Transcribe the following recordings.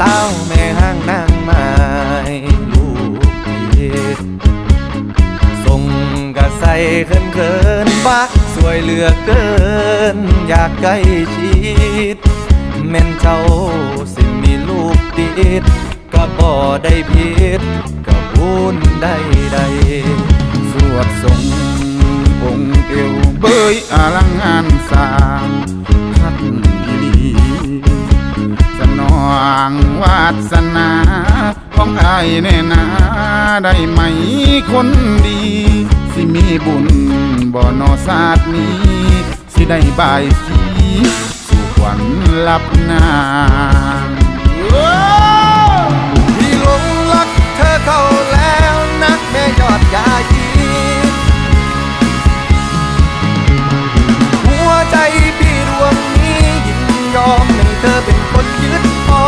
ศร้าแม่ห้างนางไม้ลูกพี่ส่งกะใส่เขินเขินบ้าสวยเหลือเกิน อยากใกล้ชิดแม่นเจ้าสิมีลูกติดก็บ่ได้ผิดก็บุญได้ใดสวดสงองเอวเบยอลังงานสาม องวาสนาของอายแน่นาได้ไหมคนดี สิมีบุญบ่นอศาสตร์นี้ สิได้บายสีสู่ขวัญลับนางพี่หลงรักเธอเข้าแล้วนักแม่ยอดยายีหัวใจพี่ดวงนี้ยินยอมให้เธอเป็นคนยึดครอ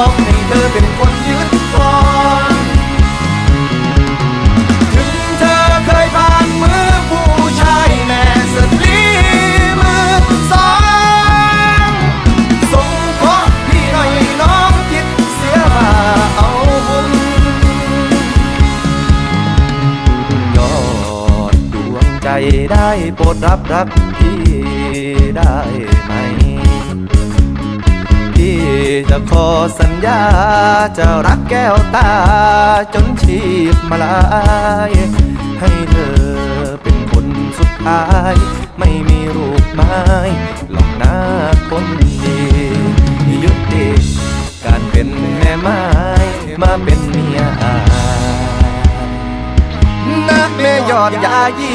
อมให้เธอเป็นคนยึดครองถึงเธอเคยผ่านมือผู้ชายแม่สตรีมือสองสงเคราะห์พี่หน่อยน้องคิดเสียว่าเอาบุญยอดดวงใจได้โปรดรับรักพี่ได้ จะขอสัญญา จะรักแก้วตา จนชีพมาลาย ให้เธอเป็นคนสุดท้าย ไม่มีรูปไม้หลอกหน้าคนดียุติการเป็นแม่ไม้มาเป็นเมียอายนะแม่ยอดยายี